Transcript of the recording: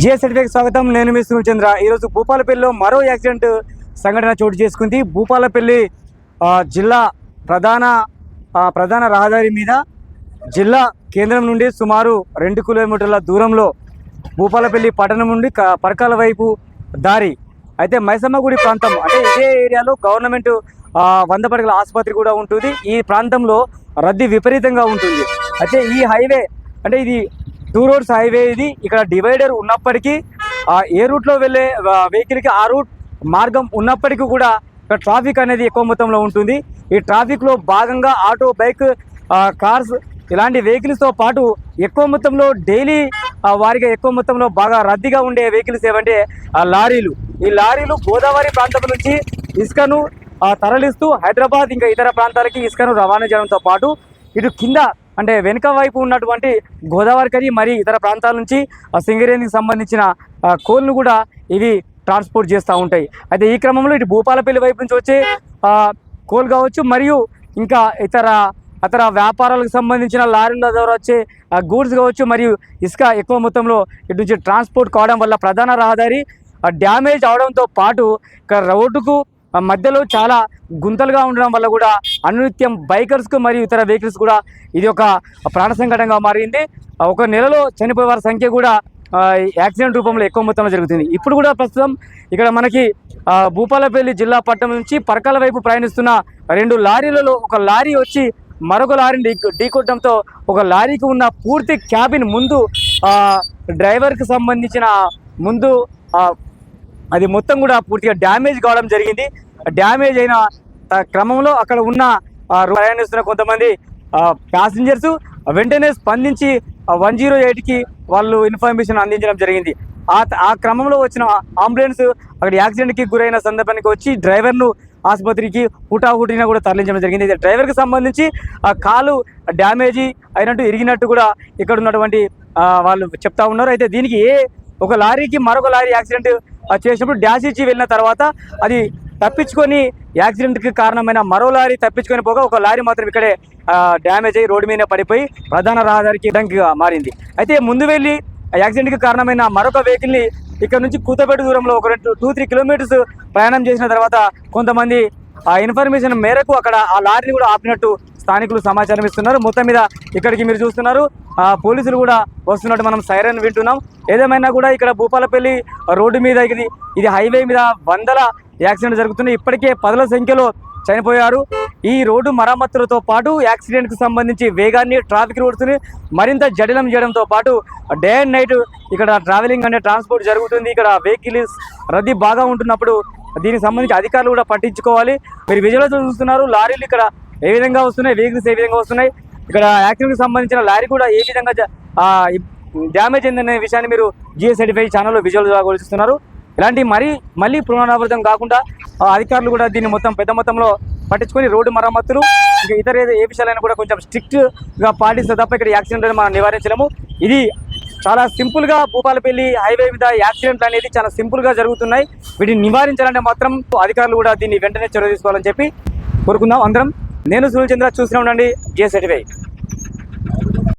GS స్వాగతం. నేను మీ సునీల్ చంద్ర. ఈరోజు భూపాలపల్లిలో మరో యాక్సిడెంట్ సంఘటన చోటు చేసుకుంది. భూపాలపల్లి జిల్లా ప్రధాన ప్రధాన రహదారి మీద జిల్లా కేంద్రం నుండి సుమారు రెండు కిలోమీటర్ల దూరంలో భూపాలపల్లి పట్టణం నుండి పరకాల వైపు దారి. అయితే మైసమ్మగుడి ప్రాంతం అంటే ఇదే ఏరియాలో గవర్నమెంట్ వంద పడగల ఆసుపత్రి కూడా ఉంటుంది. ఈ ప్రాంతంలో రద్దీ విపరీతంగా ఉంటుంది. అయితే ఈ హైవే అంటే ఇది టూ రోడ్స్ హైవే ఇది. ఇక్కడ డివైడర్ ఉన్నప్పటికీ ఏ రూట్లో వెళ్ళే వెహికల్కి ఆ రూట్ మార్గం ఉన్నప్పటికీ కూడా ఇక్కడ ట్రాఫిక్ అనేది ఎక్కువ మొత్తంలో ఉంటుంది. ఈ ట్రాఫిక్లో భాగంగా ఆటో బైక్ కార్స్ ఇలాంటి వెహికల్స్తో పాటు ఎక్కువ మొత్తంలో డైలీ వారికి ఎక్కువ మొత్తంలో బాగా రద్దీగా ఉండే వెహికల్స్ ఏమంటే ఆ లారీలు. ఈ లారీలు గోదావరి ప్రాంతం నుంచి ఇసుకను తరలిస్తూ హైదరాబాద్ ఇంకా ఇతర ప్రాంతాలకి ఇసుకను రవాణా చేయడంతో పాటు ఇటు కింద అంటే వెనుక వైపు ఉన్నటువంటి గోదావరి మరియు ఇతర ప్రాంతాల నుంచి ఆ సింగరేణికి సంబంధించిన కోళ్ళను కోల్ను కూడా ఇవి ట్రాన్స్పోర్ట్ చేస్తూ ఉంటాయి. అయితే ఈ క్రమంలో ఇటు భూపాలపల్లి వైపు నుంచి వచ్చే కోల్ కావచ్చు మరియు ఇంకా ఇతర ఇతర వ్యాపారాలకు సంబంధించిన లారీల ద్వారా వచ్చే గూడ్స్ కావచ్చు మరియు ఇసుక ఎక్కువ మొత్తంలో ఇటు నుంచి ట్రాన్స్పోర్ట్ కావడం వల్ల ప్రధాన రహదారి డ్యామేజ్ అవడంతో పాటు ఇక్కడ రోడ్డుకు మధ్యలో చాలా గుంతలుగా ఉండడం వల్ల కూడా అనునిత్యం బైకర్స్కు మరియు ఇతర వెహికల్స్ కూడా ఇది ఒక ప్రాణ సంకటంగా మారింది. ఒక నెలలో చనిపోయే వారి సంఖ్య కూడా యాక్సిడెంట్ రూపంలో ఎక్కువ మొత్తంలో జరుగుతుంది. ఇప్పుడు కూడా ప్రస్తుతం ఇక్కడ మనకి భూపాలపల్లి జిల్లా పట్టణం నుంచి పరకాల వైపు ప్రయాణిస్తున్న రెండు లారీలలో ఒక లారీ వచ్చి మరొక లారీని ఢీకొట్టడంతో ఒక లారీకి ఉన్న పూర్తి క్యాబిన్ ముందు డ్రైవర్కి సంబంధించిన ముందు అది మొత్తం కూడా పూర్తిగా డ్యామేజ్ కావడం జరిగింది. డ్యామేజ్ అయిన క్రమంలో అక్కడ ఉన్న ప్రయాణిస్తున్న కొంతమంది ప్యాసింజర్స్ వెంటనే స్పందించి వన్ జీరో ఎయిట్కి వాళ్ళు ఇన్ఫర్మేషన్ అందించడం జరిగింది. ఆ ఆ క్రమంలో వచ్చిన అంబులెన్స్ అక్కడ యాక్సిడెంట్కి గురైన సందర్భానికి వచ్చి డ్రైవర్ను ఆసుపత్రికి హుటాహుటిన కూడా తరలించడం జరిగింది. డ్రైవర్కి సంబంధించి ఆ కాలు డ్యామేజీ అయినట్టు ఇరిగినట్టు కూడా ఇక్కడ ఉన్నటువంటి వాళ్ళు చెప్తా ఉన్నారు. అయితే దీనికి ఏ ఒక లారీకి మరొక లారీ యాక్సిడెంట్ చేసినప్పుడు డ్యాష్ ఇచ్చి వెళ్ళిన తర్వాత అది తప్పించుకొని యాక్సిడెంట్కి కారణమైన మరో లారీ తప్పించుకొని పోగా ఒక లారీ మాత్రం ఇక్కడే డ్యామేజ్ అయ్యి రోడ్డు మీద పడిపోయి ప్రధాన రహదారికి ఇడంకిగా మారింది. అయితే ముందు వెళ్ళి ఆ యాక్సిడెంట్కి కారణమైన మరొక వెహికల్ని ఇక్కడ నుంచి కూతపేట దూరంలో ఒక రెండు టూ త్రీ కిలోమీటర్స్ ప్రయాణం చేసిన తర్వాత కొంతమంది ఆ ఇన్ఫర్మేషన్ మేరకు అక్కడ ఆ లారీని కూడా ఆపినట్టు స్థానికులు సమాచారం ఇస్తున్నారు. మొత్తం మీద ఇక్కడికి మీరు చూస్తున్నారు. పోలీసులు కూడా వస్తున్నట్టు మనం సైరన్ వింటున్నాం. ఏదేమైనా కూడా ఇక్కడ భూపాలపల్లి రోడ్డు మీద ఇది ఇది హైవే మీద వందల యాక్సిడెంట్ జరుగుతున్నాయి ఇప్పటికే పదుల సంఖ్యలో చనిపోయారు. ఈ రోడ్డు మరమ్మతులతో పాటు యాక్సిడెంట్కి సంబంధించి వేగాన్ని ట్రాఫిక్ రూట్స్ని మరింత జటిలం చేయడంతో పాటు డే అండ్ నైట్ ఇక్కడ ట్రావెలింగ్ అనే ట్రాన్స్పోర్ట్ జరుగుతుంది. ఇక్కడ వెహికల్స్ రద్దీ బాగా ఉంటున్నప్పుడు దీనికి సంబంధించి అధికారులు కూడా పట్టించుకోవాలి. మీరు విజువల్స్ చూస్తున్నారు లారీలు ఇక్కడ ఏ విధంగా వస్తున్నాయి వెహికల్స్ ఏ విధంగా వస్తున్నాయి ఇక్కడ యాక్సిడెంట్కి సంబంధించిన లారీ కూడా ఏ విధంగా డ్యామేజ్ అయిందనే విషయాన్ని మీరు జిఎస్ సర్టిఫై ఛానల్లో విజువల్ కూడా చూస్తున్నారు ఇలాంటి మరీ మళ్ళీ పునరావృతం కాకుండా ఆ, అధికారులు కూడా దీన్ని మొత్తం పెద్ద మొత్తంలో పట్టించుకొని రోడ్డు మరమ్మతులు ఇంకా ఇతర ఏ- ఏ విషయాలైనా కూడా కొంచెం స్ట్రిక్ట్గా పాటిస్తే తప్ప ఇక్కడ యాక్సిడెంట్ మనం నివారించలేము. ఇది చాలా సింపుల్గా భూపాలపల్లి హైవే మీద యాక్సిడెంట్లు అనేది చాలా సింపుల్గా జరుగుతున్నాయి. వీటిని నివారించాలంటే మాత్రం అధికారులు కూడా దీన్ని వెంటనే చొరవ తీసుకోవాలని చెప్పి కోరుకుందాం. అందరం నేను సునీల్ చంద్ర చూస్తూనే ఉండండి. GS certify